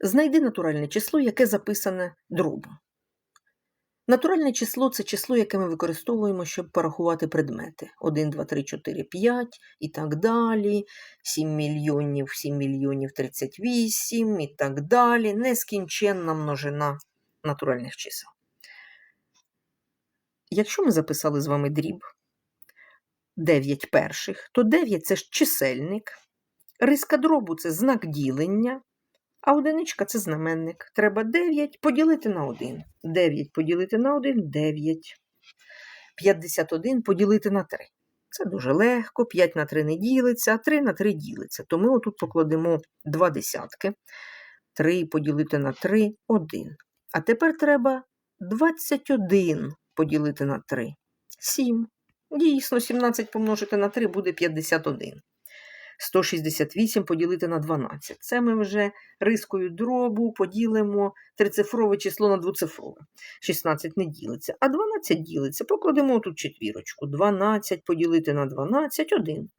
Знайди натуральне число, яке записане дробом. Натуральне число це число, яке ми використовуємо, щоб порахувати предмети. 1, 2, 3, 4, 5 і так далі. 7 мільйонів, 7 мільйонів 38 і так далі. Нескінченна множина натуральних чисел. Якщо ми записали з вами дріб 9 перших, то 9 це ж чисельник. Риска дробу це знак ділення, а одиничка це знаменник. Треба 9 поділити на 1. 9 поділити на 1 9. 51 поділити на 3. Це дуже легко. 5 на 3 не ділиться, а 3 на 3 ділиться. То ми отут покладемо 2 десятки. 3 поділити на 3 1. А тепер треба 21 поділити на 3 7. Дійсно, 17 помножити на 3 буде 51. 168 поділити на 12. Це ми вже рискою дробу поділимо трицифрове число на двоцифрове. 16 не ділиться, а 12 ділиться. Покладемо тут четвірочку. 12 поділити на 12 1.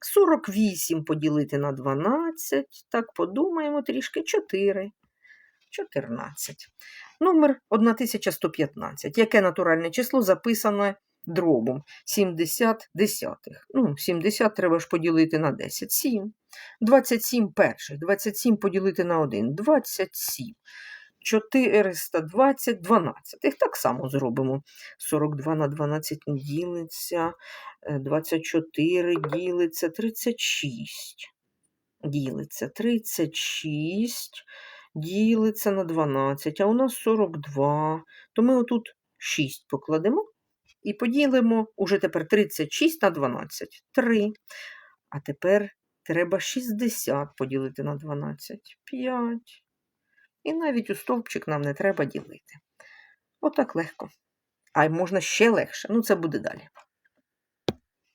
48 поділити на 12. Так, подумаємо трішки 4. 14. Номер 1115. Яке натуральне число записане дробом 70 десятих. Ну, 70 треба ж поділити на 10. 7. 27 перших. 27 поділити на 1. 27. 420 12. Їх так само зробимо. 42 на 12 ділиться. е, 24 ділиться. 36. Ділиться. 36 ділиться на 12. А у нас 42. То ми отут 6 покладемо. І поділимо уже тепер 36 на 12. 3. А тепер треба 60 поділити на 12. 5. І навіть у стовпчик нам не треба ділити. Отак легко. А й можна ще легше. Ну, це буде далі.